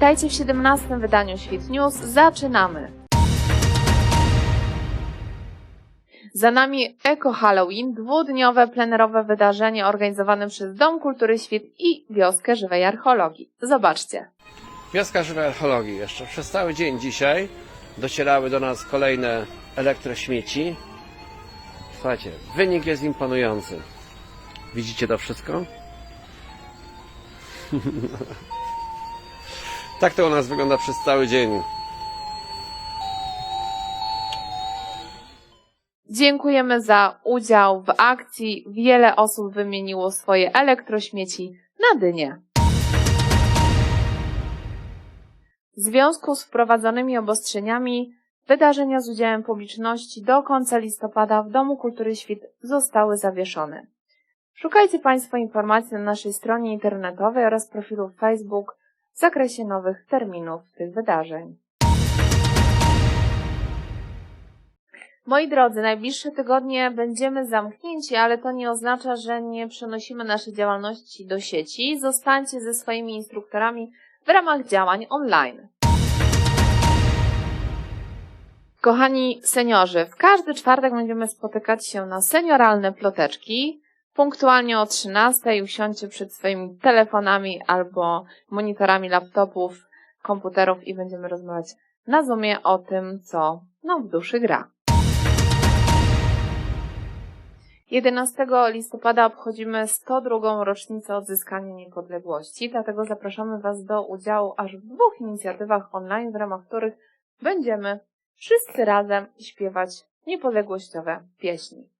Witajcie w 17 wydaniu Świt News. Zaczynamy! Za nami Eko Halloween, dwudniowe plenerowe wydarzenie organizowane przez Dom Kultury Świt i Wioskę Żywej Archeologii. Zobaczcie. Wioska Żywej Archeologii jeszcze. Przez cały dzień dzisiaj docierały do nas kolejne elektrośmieci. Słuchajcie, wynik jest imponujący. Widzicie to wszystko? tak to u nas wygląda przez cały dzień. Dziękujemy za udział w akcji. Wiele osób wymieniło swoje elektrośmieci na dynie. W związku z wprowadzonymi obostrzeniami wydarzenia z udziałem publiczności do końca listopada w Domu Kultury Świt zostały zawieszone. Szukajcie Państwo informacji na naszej stronie internetowej oraz profilu Facebook w zakresie nowych terminów tych wydarzeń. Moi drodzy, najbliższe tygodnie będziemy zamknięci, ale to nie oznacza, że nie przenosimy naszej działalności do sieci. Zostańcie ze swoimi instruktorami w ramach działań online. Kochani seniorzy, w każdy czwartek będziemy spotykać się na senioralne ploteczki. Punktualnie o 13 usiądźcie przed swoimi telefonami albo monitorami laptopów, komputerów i będziemy rozmawiać na Zoomie o tym, co nam w duszy gra. 11 listopada obchodzimy 102. rocznicę odzyskania niepodległości, dlatego zapraszamy Was do udziału aż w dwóch inicjatywach online, w ramach których będziemy wszyscy razem śpiewać niepodległościowe pieśni.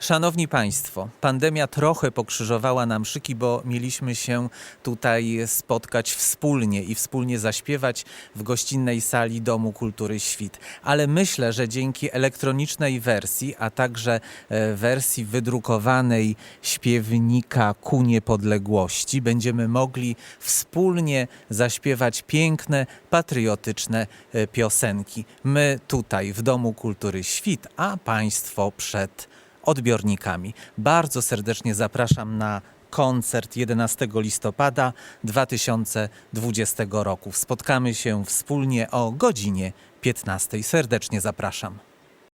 Szanowni Państwo, pandemia trochę pokrzyżowała nam szyki, bo mieliśmy się tutaj spotkać wspólnie i wspólnie zaśpiewać w gościnnej sali Domu Kultury Świt. Ale myślę, że dzięki elektronicznej wersji, a także e, wersji wydrukowanej śpiewnika ku niepodległości, będziemy mogli wspólnie zaśpiewać piękne, patriotyczne e, piosenki. My tutaj w Domu Kultury Świt, a Państwo przed odbiornikami. Bardzo serdecznie zapraszam na koncert 11 listopada 2020 roku. Spotkamy się wspólnie o godzinie 15. Serdecznie zapraszam.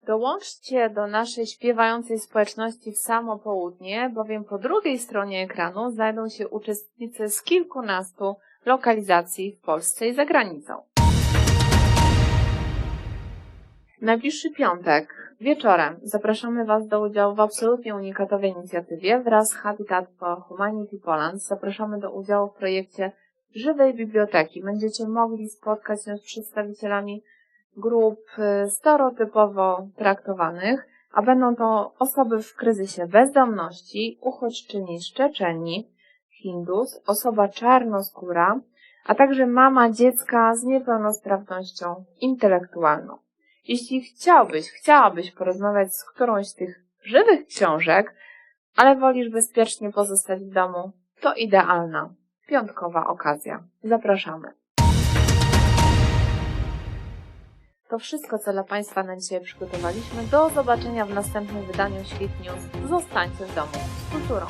Dołączcie do naszej śpiewającej społeczności w samo południe, bowiem po drugiej stronie ekranu znajdą się uczestnicy z kilkunastu lokalizacji w Polsce i za granicą. Najbliższy piątek wieczorem zapraszamy Was do udziału w absolutnie unikatowej inicjatywie wraz z Habitat for Humanity Poland. Zapraszamy do udziału w projekcie Żywej Biblioteki. Będziecie mogli spotkać się z przedstawicielami grup y, stereotypowo traktowanych, a będą to osoby w kryzysie bezdomności, uchodźczyni z Czeczenii, Hindus, osoba czarnoskóra, a także mama dziecka z niepełnosprawnością intelektualną. Jeśli chciałbyś, chciałabyś porozmawiać z którąś z tych żywych książek, ale wolisz bezpiecznie pozostać w domu, to idealna, piątkowa okazja. Zapraszamy. To wszystko, co dla Państwa na dzisiaj przygotowaliśmy. Do zobaczenia w następnym wydaniu Świt News. Zostańcie w domu z kulturą.